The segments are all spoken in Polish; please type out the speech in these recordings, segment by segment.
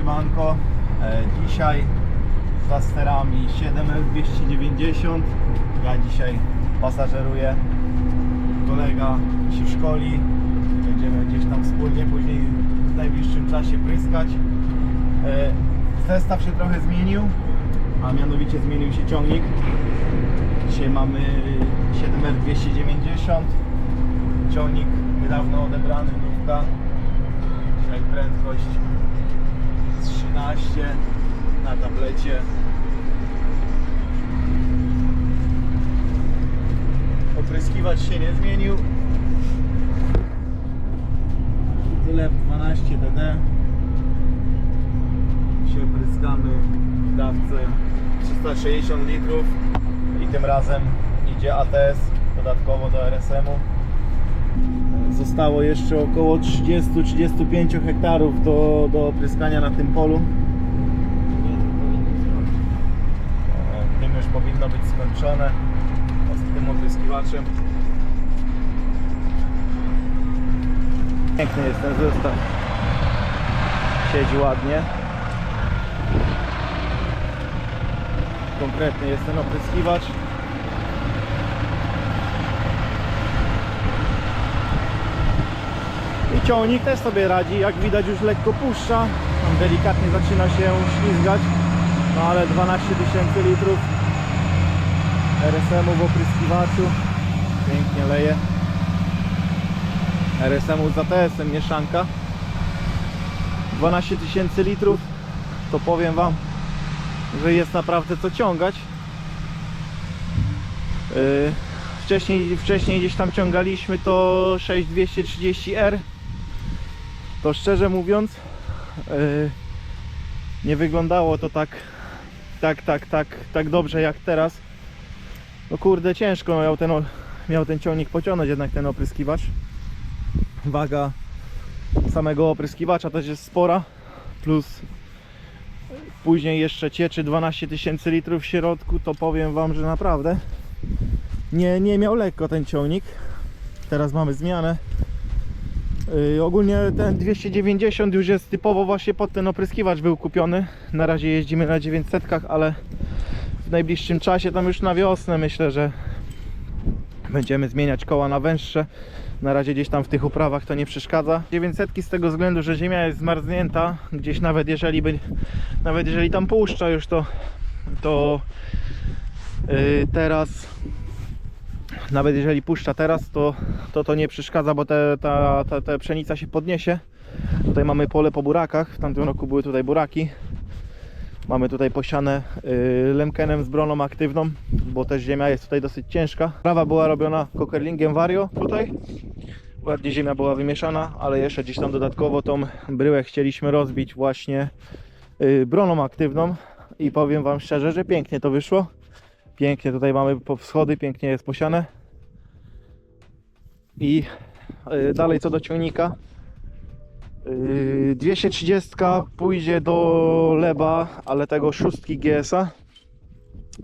siemanko. E, dzisiaj za sterami 7L290. Ja dzisiaj pasażeruję. Kolega się szkoli. Będziemy gdzieś tam wspólnie później w najbliższym czasie pryskać. E, zestaw się trochę zmienił, a mianowicie zmienił się ciągnik. Dzisiaj mamy 7R290. Ciągnik niedawno odebrany, nówka. Dzisiaj prędkość 13 na tablecie. Opryskiwacz się nie zmienił. Tyle 12DD. Dzisiaj pryskamy w dawce 360 litrów i tym razem idzie ATS dodatkowo do RSM-u. Zostało jeszcze około 30-35 hektarów do, do opryskania na tym polu. Tym już powinno być skończone z tym opryskiwaczem. Piękny jest ten zestaw. Siedzi ładnie. Konkretny jest ten opryskiwacz. Ciągnik też sobie radzi, jak widać już lekko puszcza. Tam delikatnie zaczyna się ślizgać. No ale 12 tysięcy litrów RSM-u w opryskiwaczu. Pięknie leje. RSM-u z ATS-em mieszanka. 12 tysięcy litrów. To powiem Wam, że jest naprawdę co ciągać. Yy, Wcześniej, wcześniej gdzieś tam ciągaliśmy to 6230R. To szczerze mówiąc, yy, nie wyglądało to tak, tak, tak, tak, tak dobrze jak teraz. No kurde, ciężko miał ten, miał ten ciągnik pociągnąć jednak ten opryskiwacz. Waga samego opryskiwacza też jest spora, plus później jeszcze cieczy 12 tysięcy litrów w środku, to powiem Wam, że naprawdę nie, nie miał lekko ten ciągnik. Teraz mamy zmianę. Yy, ogólnie ten 290 już jest typowo właśnie pod ten opryskiwacz był kupiony. Na razie jeździmy na 900, ale w najbliższym czasie, tam już na wiosnę myślę, że będziemy zmieniać koła na węższe. Na razie gdzieś tam w tych uprawach to nie przeszkadza. 900 z tego względu, że ziemia jest zmarznięta, gdzieś nawet jeżeli by, nawet jeżeli tam puszcza już to to yy, teraz nawet jeżeli puszcza teraz, to to, to nie przeszkadza, bo te, ta, ta, ta pszenica się podniesie. Tutaj mamy pole po burakach. W tamtym roku były tutaj buraki. Mamy tutaj posiane y, lemkenem z broną aktywną, bo też ziemia jest tutaj dosyć ciężka. Prawa była robiona kokerlingiem Vario tutaj. Ładnie ziemia była wymieszana, ale jeszcze gdzieś tam dodatkowo tą bryłę chcieliśmy rozbić właśnie y, broną aktywną i powiem Wam szczerze, że pięknie to wyszło. Pięknie tutaj mamy wschody, pięknie jest posiane. I y, dalej co do ciągnika. Yy, 230 pójdzie do Leba, ale tego szóstki GS-a.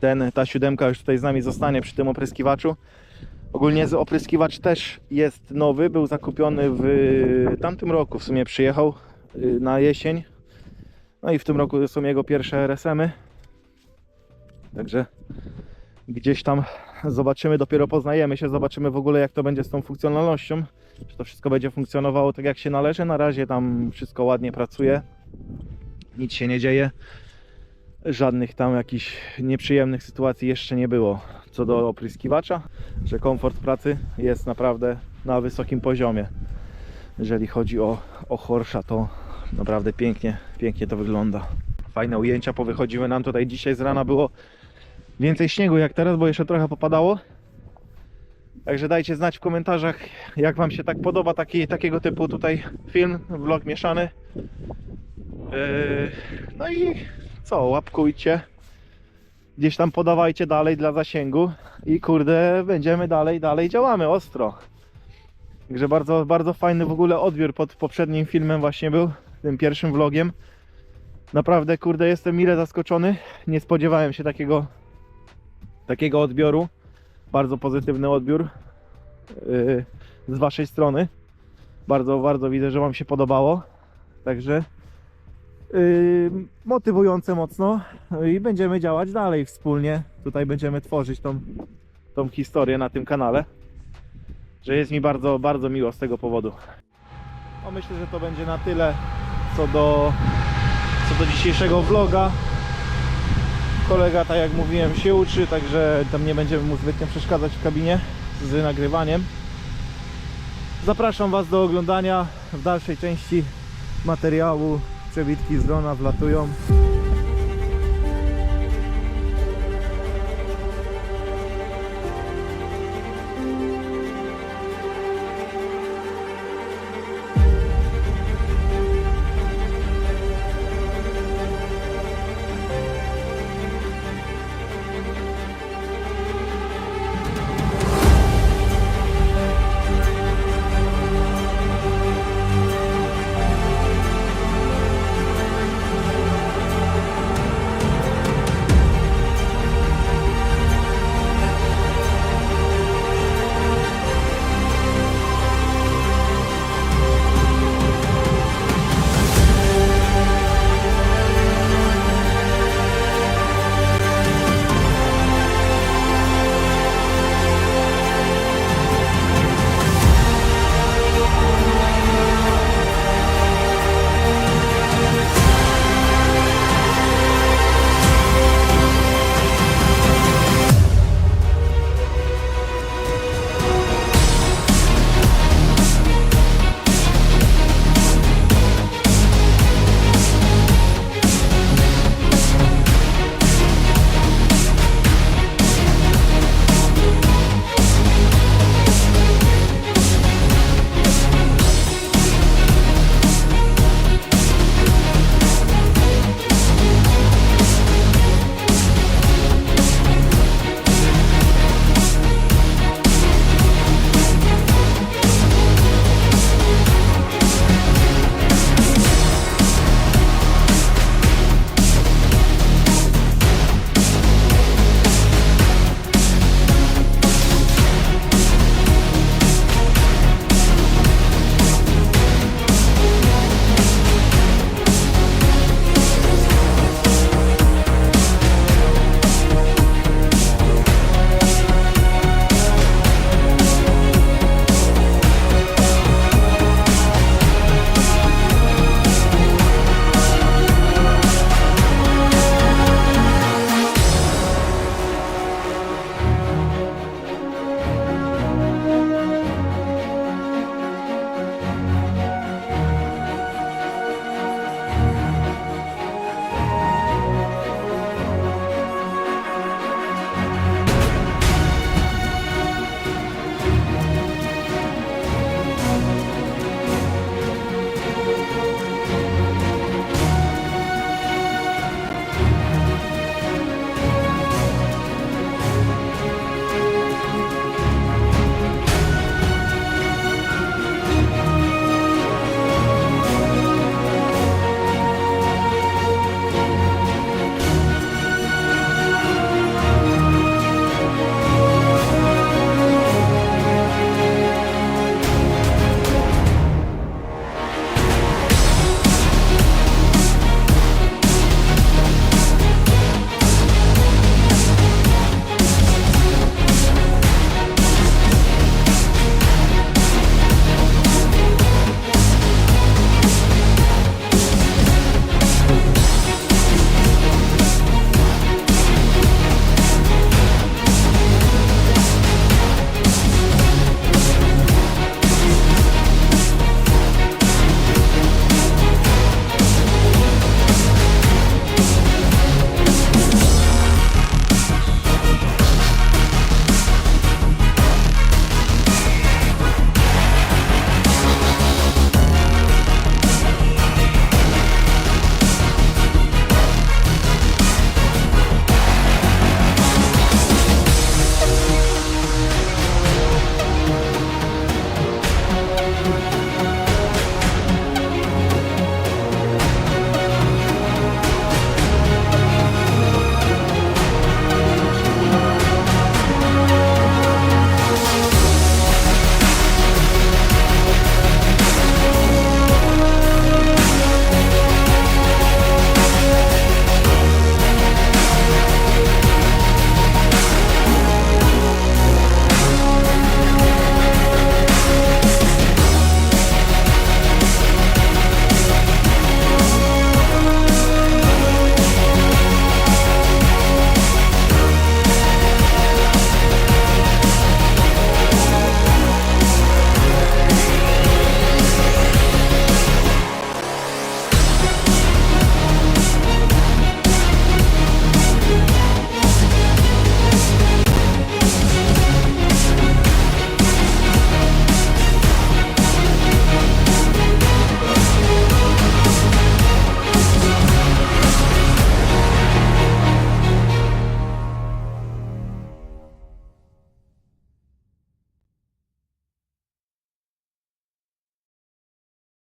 Ten, ta siódemka już tutaj z nami zostanie przy tym opryskiwaczu. Ogólnie opryskiwacz też jest nowy, był zakupiony w tamtym roku w sumie przyjechał yy, na jesień. No i w tym roku są jego pierwsze RSM-y. Także gdzieś tam zobaczymy, dopiero poznajemy się, zobaczymy w ogóle jak to będzie z tą funkcjonalnością. Czy to wszystko będzie funkcjonowało tak jak się należy. Na razie tam wszystko ładnie pracuje. Nic się nie dzieje. Żadnych tam jakichś nieprzyjemnych sytuacji jeszcze nie było. Co do opryskiwacza, że komfort pracy jest naprawdę na wysokim poziomie. Jeżeli chodzi o, o Horsza, to naprawdę pięknie, pięknie to wygląda. Fajne ujęcia powychodziły nam tutaj dzisiaj z rana było więcej śniegu jak teraz, bo jeszcze trochę popadało. Także dajcie znać w komentarzach, jak Wam się tak podoba taki, takiego typu tutaj film, vlog mieszany. Yy, no i co, łapkujcie. Gdzieś tam podawajcie dalej dla zasięgu i kurde, będziemy dalej, dalej działamy ostro. Także bardzo, bardzo fajny w ogóle odbiór pod poprzednim filmem właśnie był, tym pierwszym vlogiem. Naprawdę, kurde, jestem mile zaskoczony. Nie spodziewałem się takiego, takiego odbioru bardzo pozytywny odbiór yy, z Waszej strony. Bardzo, bardzo widzę, że Wam się podobało. Także yy, motywujące mocno i będziemy działać dalej wspólnie. Tutaj będziemy tworzyć tą, tą historię na tym kanale. Że jest mi bardzo, bardzo miło z tego powodu. No myślę, że to będzie na tyle co do, co do dzisiejszego vloga. Kolega, tak jak mówiłem, się uczy, także tam nie będziemy mu zbytnio przeszkadzać w kabinie z nagrywaniem. Zapraszam Was do oglądania w dalszej części materiału. Przebitki z drona wlatują.